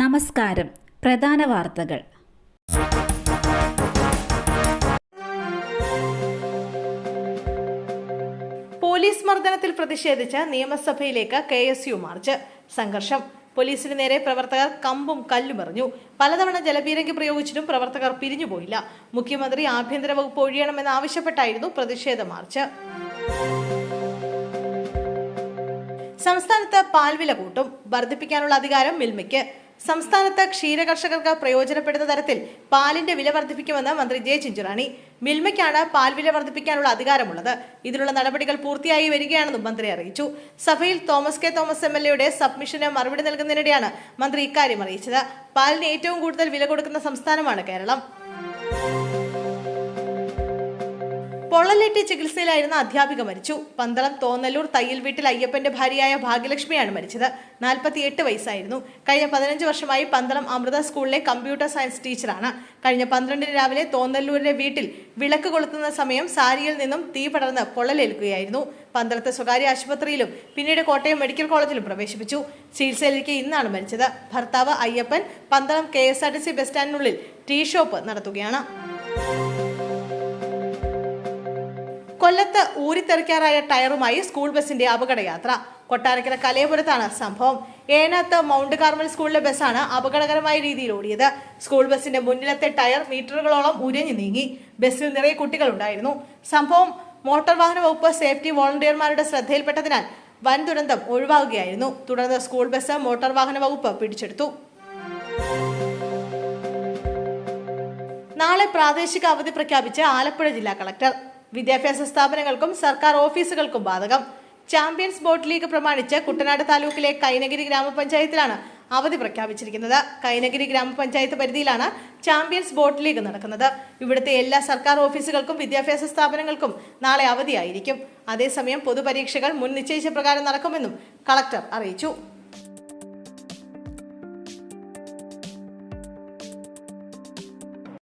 നമസ്കാരം. പ്രധാന വാർത്തകൾ. പോലീസ് മർദ്ദനത്തിൽ പ്രതിഷേധിച്ച് നിയമസഭയിലേക്ക് കെ എസ് യു മാർച്ച്. സംഘർഷം. പോലീസിന് നേരെ പ്രവർത്തകർ കമ്പും കല്ലും എറിഞ്ഞു. പലതവണ ജലപീരങ്കി പ്രയോഗിച്ചിട്ടും പ്രവർത്തകർ പിരിഞ്ഞുപോയില്ല മുഖ്യമന്ത്രി ആഭ്യന്തര വകുപ്പ് ഒഴിയണമെന്ന് ആവശ്യപ്പെട്ടായിരുന്നു പ്രതിഷേധ മാർച്ച്. സംസ്ഥാനത്ത് പാൽവില കൂട്ടും. വർദ്ധിപ്പിക്കാനുള്ള അധികാരം മിൽമയ്ക്ക്. സംസ്ഥാനത്ത് ക്ഷീരകർഷകർക്ക് പ്രയോജനപ്പെടുന്ന തരത്തിൽ പാലിന്റെ വില വർദ്ധിപ്പിക്കുമെന്ന് മന്ത്രി ജെ ചിഞ്ചുറാണി. മിൽമയ്ക്കാണ് പാൽ വില വർദ്ധിപ്പിക്കാനുള്ള അധികാരമുള്ളത്. ഇതിനുള്ള നടപടികൾ പൂർത്തിയായി വരികയാണെന്നും മന്ത്രി അറിയിച്ചു. സഭയിൽ Thomas K Thomas M L എയുടെ സബ്മിഷന് മറുപടി നൽകുന്നതിനിടെയാണ് മന്ത്രി ഇക്കാര്യം അറിയിച്ചത്. പാലിന് ഏറ്റവും കൂടുതൽ വില കൊടുക്കുന്ന സംസ്ഥാനമാണ് കേരളം. പൊള്ളലേറ്റ് ചികിത്സയിലായിരുന്ന അധ്യാപിക മരിച്ചു. പന്തളം തോന്നല്ലൂർ തയ്യൽ വീട്ടിൽ അയ്യപ്പന്റെ ഭാര്യയായ ഭാഗ്യലക്ഷ്മിയാണ് മരിച്ചത്. നാൽപ്പത്തിയെട്ട് വയസ്സായിരുന്നു. കഴിഞ്ഞ പതിനഞ്ച് വർഷമായി പന്തളം അമൃത സ്കൂളിലെ കമ്പ്യൂട്ടർ സയൻസ് ടീച്ചറാണ്. കഴിഞ്ഞ പന്ത്രണ്ടിന് രാവിലെ തോന്നല്ലൂരിലെ വീട്ടിൽ വിളക്ക് കൊളുത്തുന്ന സമയം സാരിയിൽ നിന്നും തീ പടർന്ന് പൊള്ളലേൽക്കുകയായിരുന്നു. പന്തളത്തെ സ്വകാര്യ ആശുപത്രിയിലും പിന്നീട് കോട്ടയം മെഡിക്കൽ കോളേജിലും പ്രവേശിപ്പിച്ചു. ചികിത്സയിലേക്ക് ഇന്നാണ് മരിച്ചത്. ഭർത്താവ് Ayyappan Pandalam K S R T C bus സ്റ്റാൻഡിനുള്ളിൽ tea shop നടത്തുകയാണ്. കൊല്ലത്ത് ഊരിത്തെറിക്കാറായ ടയറുമായി സ്കൂൾ ബസിന്റെ അപകടയാത്ര. കൊട്ടാരക്കര കലയപുരത്താണ് സംഭവം. ഏനാത്ത് മൗണ്ട് കാർമൽ സ്കൂളിലെ ബസ്സാണ് അപകടകരമായ രീതിയിൽ ഓടിയത്. സ്കൂൾ ബസിന്റെ മുന്നിലത്തെ ടയർ മീറ്ററുകളോളം ഉരഞ്ഞു നീങ്ങി. ബസ്സിൽ നിറയെ കുട്ടികളുണ്ടായിരുന്നു സംഭവം മോട്ടോർ വാഹന വകുപ്പ് സേഫ്റ്റി വോളണ്ടിയർമാരുടെ ശ്രദ്ധയിൽപ്പെട്ടതിനാൽ വൻ ദുരന്തം ഒഴിവാകുകയായിരുന്നു. തുടർന്ന് സ്കൂൾ ബസ് മോട്ടോർ വാഹന വകുപ്പ് പിടിച്ചെടുത്തു. നാളെ പ്രാദേശിക അവധി പ്രഖ്യാപിച്ച് ആലപ്പുഴ ജില്ലാ കളക്ടർ. വിദ്യാഭ്യാസ സ്ഥാപനങ്ങൾക്കും സർക്കാർ ഓഫീസുകൾക്കും ബാധകം. ചാമ്പ്യൻസ് ബോട്ട് ലീഗ് പ്രമാണിച്ച് കുട്ടനാട് താലൂക്കിലെ കൈനഗിരി ഗ്രാമപഞ്ചായത്തിലാണ് അവധി പ്രഖ്യാപിച്ചിരിക്കുന്നത്. കൈനഗിരി ഗ്രാമപഞ്ചായത്ത് പരിധിയിലാണ് ചാമ്പ്യൻസ് ബോട്ട് ലീഗ് നടക്കുന്നത്. ഇവിടുത്തെ എല്ലാ സർക്കാർ ഓഫീസുകൾക്കും വിദ്യാഭ്യാസ സ്ഥാപനങ്ങൾക്കും നാളെ അവധിയായിരിക്കും. അതേസമയം പൊതുപരീക്ഷകൾ മുൻ നിശ്ചയിച്ച പ്രകാരം നടക്കുമെന്നും കളക്ടർ അറിയിച്ചു.